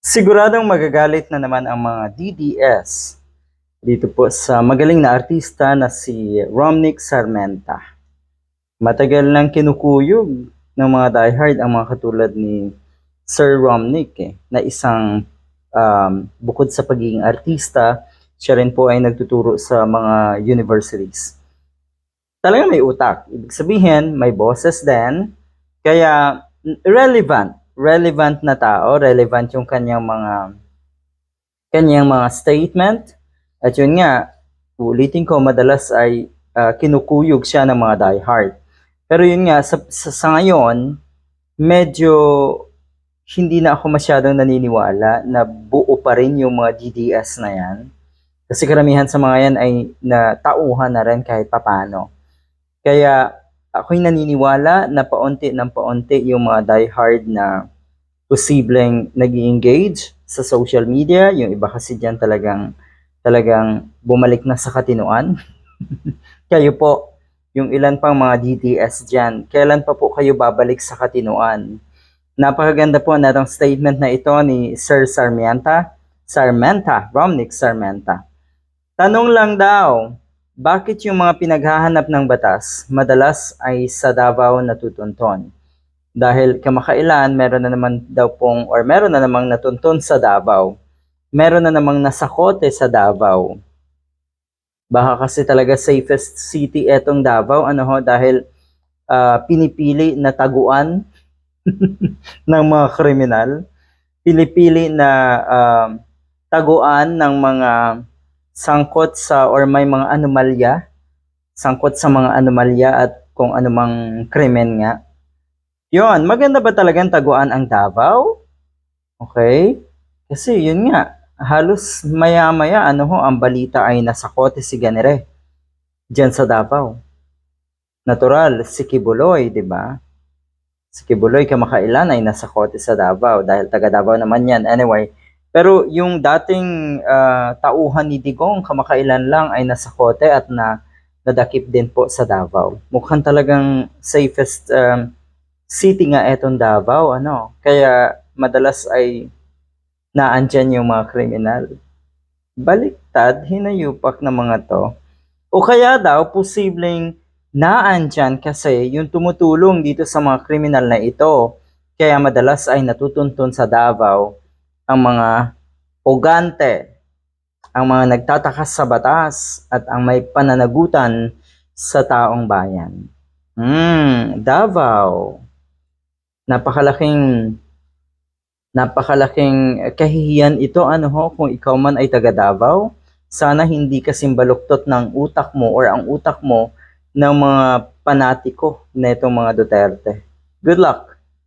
Siguradong magagalit na naman ang mga DDS dito po sa magaling na artista na si Romnick Sarmenta. Matagal nang kinukuyog ng mga diehard ang mga katulad ni Sir Romnick eh, na isang um, bukod sa pagiging artista, siya rin po ay nagtuturo sa mga universities. Talaga may utak. Ibig sabihin, may boses din. Kaya relevant. Relevant na tao. Relevant yung kanyang mga kanyang mga statement. At yun nga, ulitin ko, madalas ay ah, kinukuyog siya ng mga diehard. Pero yun nga, sa, sa, sa ngayon, medyo hindi na ako masyadong naniniwala na buo pa rin yung mga DDS na yan. Kasi karamihan sa mga yan ay na tauhan na rin kahit papano. Kaya ako'y naniniwala na paunti ng paunti yung mga diehard na posibleng nag engage sa social media. Yung iba kasi dyan talagang, talagang bumalik na sa katinuan. kayo po, yung ilan pang mga DTS dyan, kailan pa po kayo babalik sa katinuan? Napakaganda po na itong statement na ito ni Sir Sarmienta, Sarmenta, Romnick Sarmenta. Tanong lang daw, bakit yung mga pinaghahanap ng batas madalas ay sa Davao natutunton? Dahil kamakailan meron na naman daw pong or meron na namang natuntun sa Davao. Meron na namang nasakote sa Davao. Baka kasi talaga safest city etong Davao ano ho dahil ah, pinipili na taguan ng mga kriminal, pinipili na ah, taguan ng mga sangkot sa or may mga anomalya, sangkot sa mga anomalya at kung anumang krimen nga. Yon, maganda ba talagang taguan ang Davao? Okay? Kasi yun nga, halos maya-maya ano ho, ang balita ay nasa kote si Ganere diyan sa Davao. Natural, si Kibuloy, di ba? Si Kibuloy kamakailan ay nasa kote sa Davao dahil taga Davao naman yan. Anyway, pero yung dating ah, tauhan ni Digong kamakailan lang ay nasa kote at na nadakip din po sa Davao. Mukhang talagang safest um, city nga etong Davao, ano. Kaya madalas ay naandyan yung mga kriminal. Baliktad, hinayupak ng mga to. O kaya daw, posibleng naandyan kasi yung tumutulong dito sa mga kriminal na ito. Kaya madalas ay natutuntun sa Davao ang mga pugante, ang mga nagtatakas sa batas at ang may pananagutan sa taong bayan. Hmm, Davao. Napakalaking napakalaking kahihiyan ito ano ho kung ikaw man ay taga Davao. Sana hindi kasing baluktot ng utak mo or ang utak mo ng mga panatiko na itong mga Duterte. Good luck!